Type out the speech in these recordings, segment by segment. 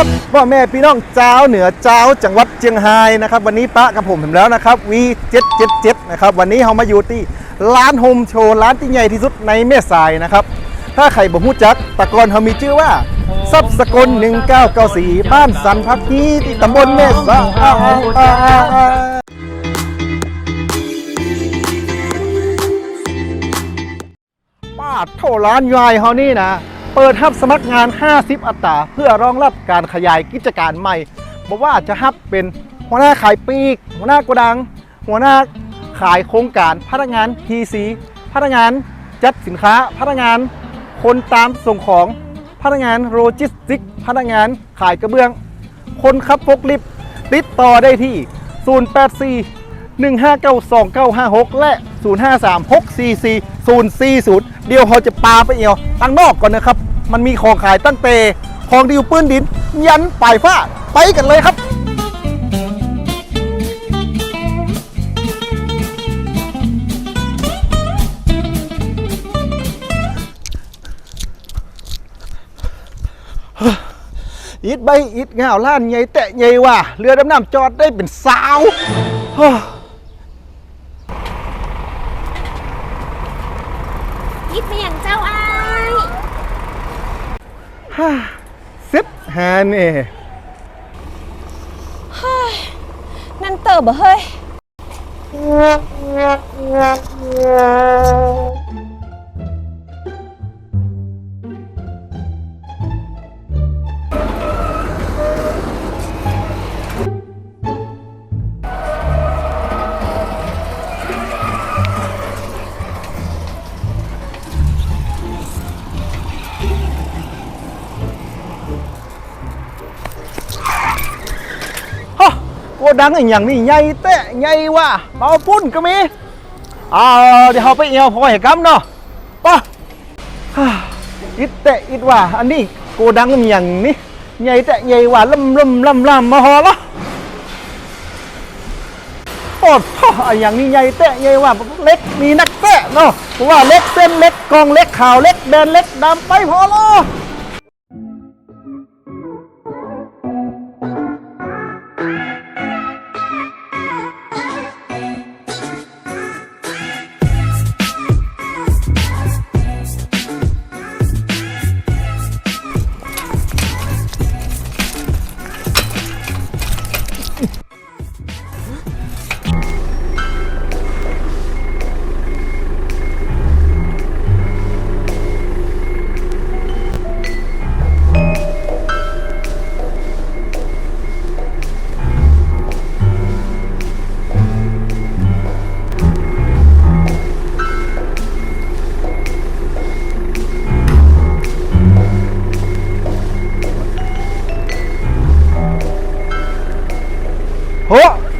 ครับพ่อแม่พี่น้องเจ้าเหนือเจ้าจังหวัดเชียงรายนะครับวันนี้ปะกับผมผมแล้วนะครับ V777 นะครับวันนี้เรามาอยู่ที่ร้านโฮมโชว์ร้านที่ใหญ่ที่สุดในแม่สายนะครับถ้าใครบ่ฮู้จักตะกอนเขามีชื่อว่าซับสกล1994 บ้านสันพักฮีที่ตำบลแม่สายป้าดเท่าร้านยายเขานี่นะ เปิดรับสมัครงาน 50 อัตราเพื่อรองรับการขยายกิจการใหม่บอกว่าจะฮับเป็นหัวหน้าขายปลีก หัวหน้าโกดัง หัวหน้าขายโครงการพนักงาน TC พนักงานจัดสินค้า พนักงานคนตามส่งของ พนักงานโลจิสติก พนักงานขายกระเบื้อง คนขับพกลิฟต์ติดต่อได้ที่ 084 1592956 และ 053644 040 เดี๋ยวเขาจะปาไปเอวตั้งนอกก่อนนะครับ มันมีของขายตั้งแต่ของดีอยู่ปื้นดิน ยันปลายฟ้าไปกันเลยครับอิดใบอิดเงาล้านใหญ่แตะใหญ่ว่ะเรือดำน้ำจอดได้เป็นสาวฮ่า ยิบไปอย่างเจ้าอาย ฮ่าซิบฮานี่นั่นเติบบ่เฮ้ย โกดังอย่างนี้ใหญ่แตะใหญ่ว่ะเปาปุ้นก็มีอ่าเดี๋ยวเขาไปเอวพอเห็นกำเนาะไป่ะอิดแตะอิดว่ะอันนี้โกดังอย่างนี้ใหญ่แตะใหญ่ว่ะล่ำล่ำล่ำล่ำมาหอละโอ้ท่ออย่างนี้ใหญ่แตะใหญ่ว่ะเล็กมีนักแตะเนาะว่าเล็กเส้นเล็กกองเล็กขาวเล็กแดนเล็กดำไปพอละ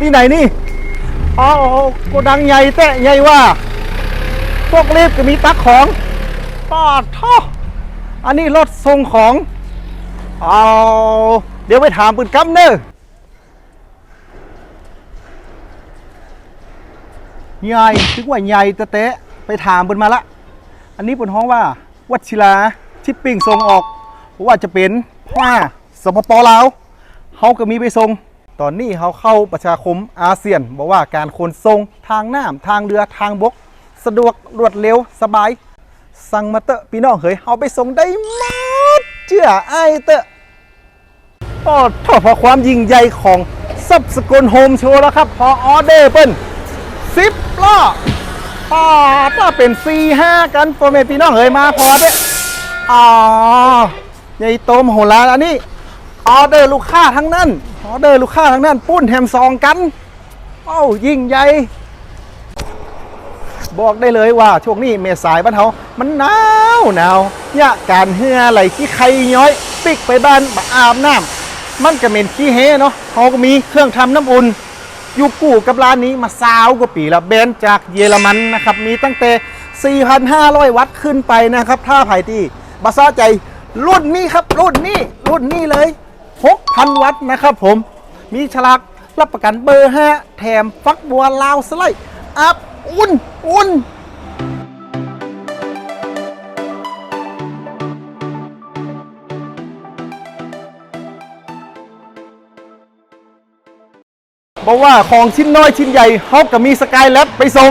นี่ไหนนี่อ๋อโกดังใหญ่แตะใหญ่ว่าพวกรีบก็มีตักของปอดท่ออันนี้รถส่งของเอาเดี๋ยวไปถามปืนกำเนอใหญ่ถึงว่าใหญ่ตะเตะไปถามปืนมาละ อันนี้บนห้องว่า วัชิลาชิปปิ้งส่งออกว่าจะเป็นผ้าสปปลาวเขาก็มีไปส่ง ตอนนี้เขาเข้าประชาคมอาเซียนบอกว่าการขนส่งทางน้ำทางเรือทางบก สะดวกรวดเร็วสบาย สั่งมาเตอะพี่น้องเฮ้ยเอาไปส่งได้หมดเชื่อไอ้เตอะก็ทอดพอความยิ่งใหญ่ของซับสกุลโฮมโชว์แล้วครับ พอออเดอร์เปิ้นสิบล้อป้าถ้าเป็นสี่ห้ากันพ่อแม่พี่น้องเฮ้ยมาพอเด้ออ๋อใหญ่โตมโหฬารอันนี้ ออเดอร์ลูกค้าทั้งนั้น ออเดอร์ลูกค้าทั้งนั้น ปุ้นแฮมซองกัน เอ้ายิ่งใหญ่บอกได้เลยว่าช่วงนี้เมษายบ้านเขามันหนาวหนาวเนี่ยการเหือไหลขี้ไข่ย้อย ปิกไปบ้านมาอาบน้ำมันก็เหม็นขี้เฮเนาะเขาก็มีเครื่องทำน้ำอุ่นอยู่กู้กับร้านนี้มาซาวกว่าปีละแบรนด์จากเยอรมันนะครับ มีตั้งแต่ 4,500 วัตต์ขึ้นไปนะครับ ถ้าไผ่ที่บาซ่าใจรุ่นนี้ครับรุ่นนี้รุ่นนี้เลย 6,000 วัตต์นะครับผม มีฉลากรับประกันเบอร์ 5 แถมฟักบัวลาวสไลด์อัพอุ่นอุ่นเพรว่าของชิ้นน้อยชิ้นใหญ่เขาก็มีสกายแลบไปส่ง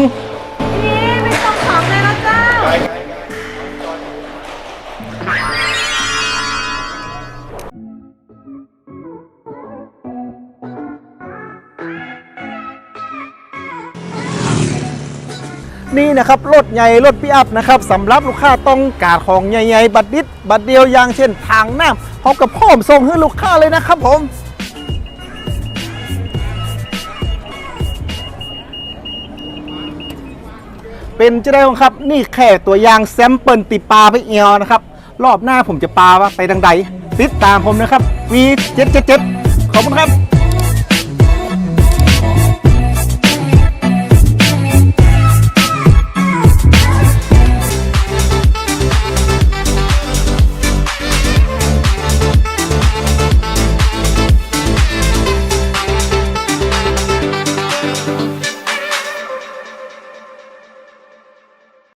นี่นะครับรถใหญ่รถปิอัพนะครับสำหรับลูกค้าต้องการของใหญ่ๆบัตรดิดบัตรเดียวอย่างเช่นทางน้ำเขากับพร้อมส่งให้ลูกค้าเลยนะครับผมเป็นจะได้ครับนี่แค่ตัวอย่างแซมเปิลติปลาไปเอวนะครับ รอบหน้าผมจะปลาว่าไปทางใดติดตามผมนะครับ V777 ขอบคุณครับ